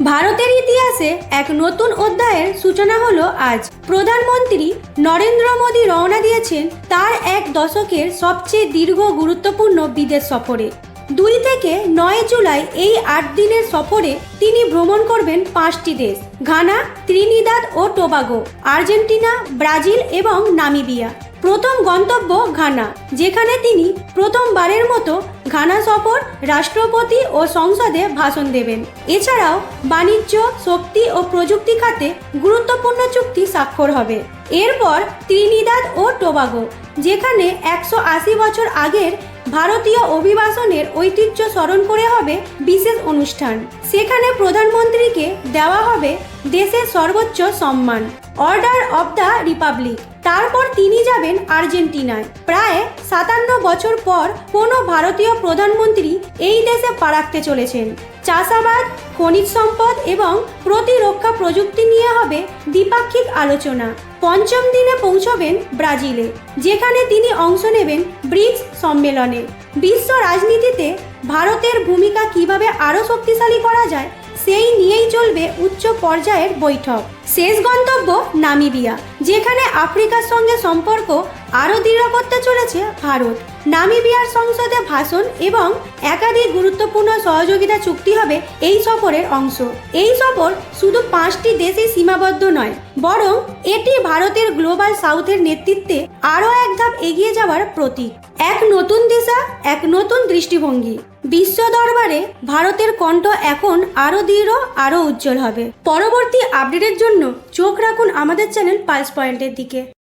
ভারতের ইতিহাসে এক নতুন অধ্যায়ের সূচনা হলো আজ। প্রধানমন্ত্রী নরেন্দ্র মোদী রওনা দিয়েছেন তার এক দশকের সবচেয়ে দীর্ঘ গুরুত্বপূর্ণ বিদেশ সফরে। দুই থেকে নয় জুলাই এই আট দিনের সফরে তিনি ভ্রমণ করবেন পাঁচটি দেশ, ঘানা, ত্রিনিদাদ ও টোবাগো, আর্জেন্টিনা, ব্রাজিল এবং নামিবিয়া। প্রথম গন্তব্য ঘানা, যেখানে তিনি প্রথমবারের মতো ঘানা সফর রাষ্ট্রপতি ও সংসদে ভাষণ দেবেন। এছাড়াও বাণিজ্য, শক্তি ও প্রযুক্তি খাতে গুরুত্বপূর্ণ চুক্তি স্বাক্ষর হবে। এরপর ত্রিনিদাদ ও টোবাগো, যেখানে একশো আশি বছর আগের ভারতীয় অভিবাসনের ঐতিহ্য স্মরণ করে হবে বিশেষ অনুষ্ঠান। সেখানে প্রধানমন্ত্রীকে দেওয়া হবে দেশের সর্বোচ্চ সম্মান। অর্ডার অব দ্য রিপাবলিক তারপর তিনি যাবেন আর্জেন্টিনায়। প্রায় সাতান্ন বছর পর কোনো ভারতীয় প্রধানমন্ত্রী এই দেশে পা রাখতে চলেছেন। চাষাবাদ, খনিজ সম্পদ এবং প্রতিরক্ষা প্রযুক্তি নিয়ে হবে দ্বিপাক্ষিক আলোচনা। পঞ্চম দিনে পৌঁছবেন ব্রাজিলে, যেখানে তিনি অংশ নেবেন ব্রিক্স সম্মেলনে। বিশ্ব রাজনীতিতে ভারতের ভূমিকা কীভাবে আরও শক্তিশালী করা যায় সেই নিয়েই চলবে উচ্চ পর্যায়ের বৈঠক। শেষ গন্তব্য নামিবিয়া, যেখানে আফ্রিকার সঙ্গে সম্পর্ক আরও দৃঢ় করতে চলেছে ভারত। নামিবিয়ার সংসদে ভাষণ এবং একাধিক গুরুত্বপূর্ণ সহযোগিতা চুক্তি হবে এই সফরের অংশ। এই সফর শুধু পাঁচটি দেশে সীমাবদ্ধ নয়, বরং এটি ভারতের গ্লোবাল সাউথের নেতৃত্বে আরও এক ধাপ এগিয়ে যাওয়ার প্রতীক। এক নতুন দিশা, এক নতুন দৃষ্টিভঙ্গি। বিশ্ব দরবারে ভারতের কণ্ঠ এখন আরও দৃঢ়, আরও উজ্জ্বল হবে। পরবর্তী আপডেটের জন্য চোখ রাখুন আমাদের চ্যানেল পালস পয়েন্টের দিকে।